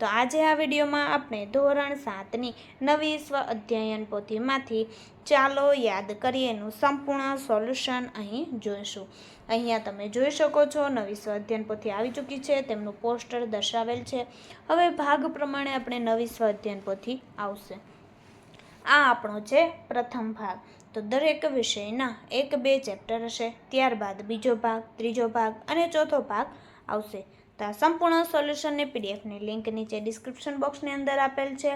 તો આજે આ વિડીયોમાં આપણે ધોરણ સાતની નવી સ્વ અધ્યયન પોથીમાંથી ચાલો યાદ કરીએનું સંપૂર્ણ સોલ્યુશન અહીં જોઈશું. અહીંયા તમે જોઈ શકો છો, નવી સ્વ અધ્યયન પોથી આવી ચૂકી છે, તેમનું પોસ્ટર દર્શાવેલ છે. હવે ભાગ પ્રમાણે આપણે નવી સ્વ અધ્યયન પોથી આવશે. આ આપણો છે પ્રથમ ભાગ. તો દરેક વિષયના એક બે ચેપ્ટર હશે, ત્યારબાદ બીજો ભાગ, ત્રીજો ભાગ અને ચોથો ભાગ આવશે. તો આ સંપૂર્ણ સોલ્યુશનની પીડીએફની લિંક નીચે ડિસ્ક્રિપ્શન બોક્સની અંદર આપેલ છે.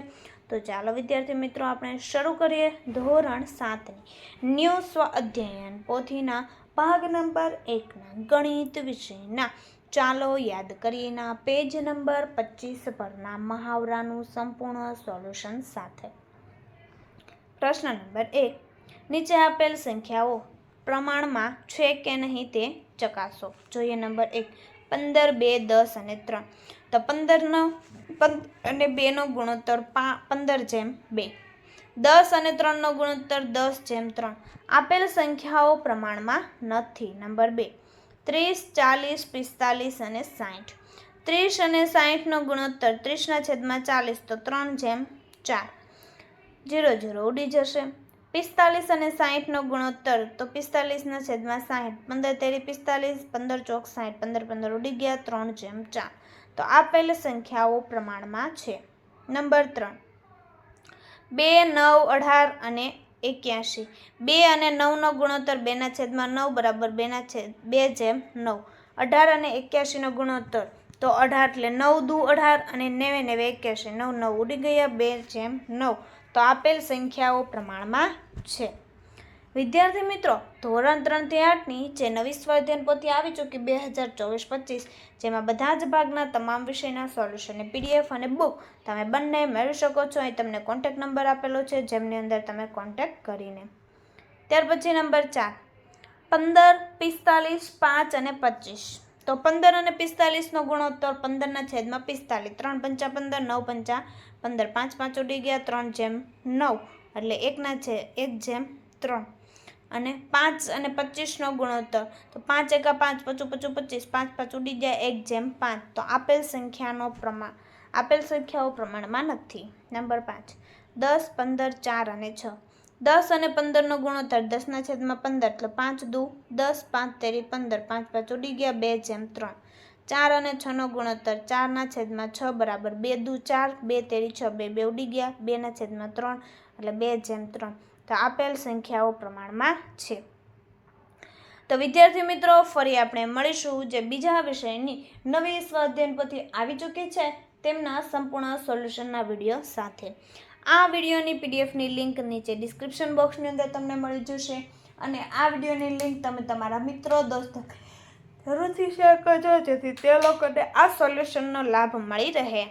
તો ચાલો વિદ્યાર્થી મિત્રો, આપણે શરૂ કરીએ ધોરણ સાતની ન્યૂ અધ્યયન, પોથીના ભાગ નંબર એકના ગણિત વિષયના. ચાલો યાદ કરીએના પેજ નંબર પચીસ પરના મહાવરાનું સંપૂર્ણ સોલ્યુશન સાથે. પ્રશ્ન નંબર એક. નીચે આપેલ સંખ્યાઓ પ્રમાણમાં છે કે નહીં તે ચકાસો. જોઈએ નંબર એક. પંદર, બે, દસ અને ત્રણ. તો પંદરનો પંદ અને બેનો ગુણોત્તર પા, પંદર જેમ બે. દસ અને ત્રણનો ગુણોત્તર દસ જેમ ત્રણ. આપેલ સંખ્યાઓ પ્રમાણમાં નથી. નંબર બે. ત્રીસ, ચાલીસ, પિસ્તાલીસ અને સાઠ ત્રીસ અને સાઠનો ગુણોત્તર ત્રીસના છેદમાં ચાલીસ, તો ત્રણ જેમ ચાર. જીરો જીરો ઉડી જશે. પિસ્તાલીસ અને સાહીઠનો ગુણોત્તર, તો પિસ્તાલીસના છેદમાં સાહીઠ, પંદર તેરી પિસ્તાલીસ, પંદર ચોક સાહીઠ, પંદર પંદર ઉડી ગયા, ત્રણ જેમ ચાર. તો આપેલ સંખ્યાઓ પ્રમાણમાં છે. નંબર ત્રણ. બે, નવ, અઢાર અને એક્યાસી બે અને નવનો ગુણોત્તર બેના છેદમાં નવ બરાબર બેના છેદ, બે જેમ નવ. અઢાર અને એક્યાસીનો ગુણોત્તર તો અઢાર એટલે નવ દુ અઢાર અને નેવે નેવે એક્યાસી નવ નવ ઉડી ગયા, બે જેમ નવ. તો આપેલ સંખ્યાઓ પ્રમાણમાં છે. વિદ્યાર્થી મિત્રો, ધોરણ ત્રણથી આઠની જે નવી સ્વાધ્યાયન પોથી આવી ચૂકી બે હજાર ચોવીસ પચીસ, જેમાં બધા જ ભાગના તમામ વિષયના સોલ્યુશનની પીડીએફ અને બુક તમે બંને મેળવી શકો છો. અહીં તમને કોન્ટેક્ટ નંબર આપેલો છે, જેમની અંદર તમે કોન્ટેક કરીને. ત્યાર પછી નંબર ચાર. પંદર, પિસ્તાલીસ, પાંચ અને પચીસ. તો પંદર અને પિસ્તાલીસનો ગુણોત્તર પંદરના છેદમાં પિસ્તાલીસ. ત્રણ પંચા પંદર, નવ પંચા પંદર. પાંચ પાંચ ઉડી ગયા ત્રણ જેમ નવ, એટલે એકના છે, એક જેમ ત્રણ. અને પાંચ અને પચીસનો ગુણોત્તર, તો પાંચ એકા પાંચ, પચું પચું પચીસ, પાંચ પાંચ ઉડી ગયા એક જેમ પાંચ. તો આપેલ સંખ્યાનો પ્રમાણ, આપેલ સંખ્યાઓ પ્રમાણમાં નથી. નંબર પાંચ, દસ, પંદર, ચાર અને છ. દસ અને પંદરનો ગુણોત્તર, દસના છેદમાં પંદર, એટલે પાંચ દુ, દસ, પાંચ તેરી, પંદર, પાંચ પાંચ ઉડી ગયા, બે જેમ ત્રણ. ચાર અને છનો ગુણોત્તર, ચારના છેદમાં છ બરાબર, બે દુ, ચાર, બે તેરી, છ, બે બે ઉડી ગયા, બેના છેદમાં ત્રણ, એટલે બે જેમ ત્રણ. તો આપેલ સંખ્યાઓ પ્રમાણમાં છે. તો વિદ્યાર્થી મિત્રો, ફરી આપણે મળીશું જે બીજા વિષયની નવી સ્વાધ્યાયન પોથી આવી ચૂકી છે, તેમના સંપૂર્ણ સોલ્યુશનના વીડિયો સાથે. આ વિડીયોની પીડીએફની લિંક નીચે ડિસ્ક્રિપ્શન બોક્સની અંદર તમને મળી જશે અને આ વિડીયોની લિંક તમે તમારા મિત્રો, દોસ્તો જરૂરથી શેર કરજો જેથી તે લોકોને આ સોલ્યુશનનો લાભ મળી રહે.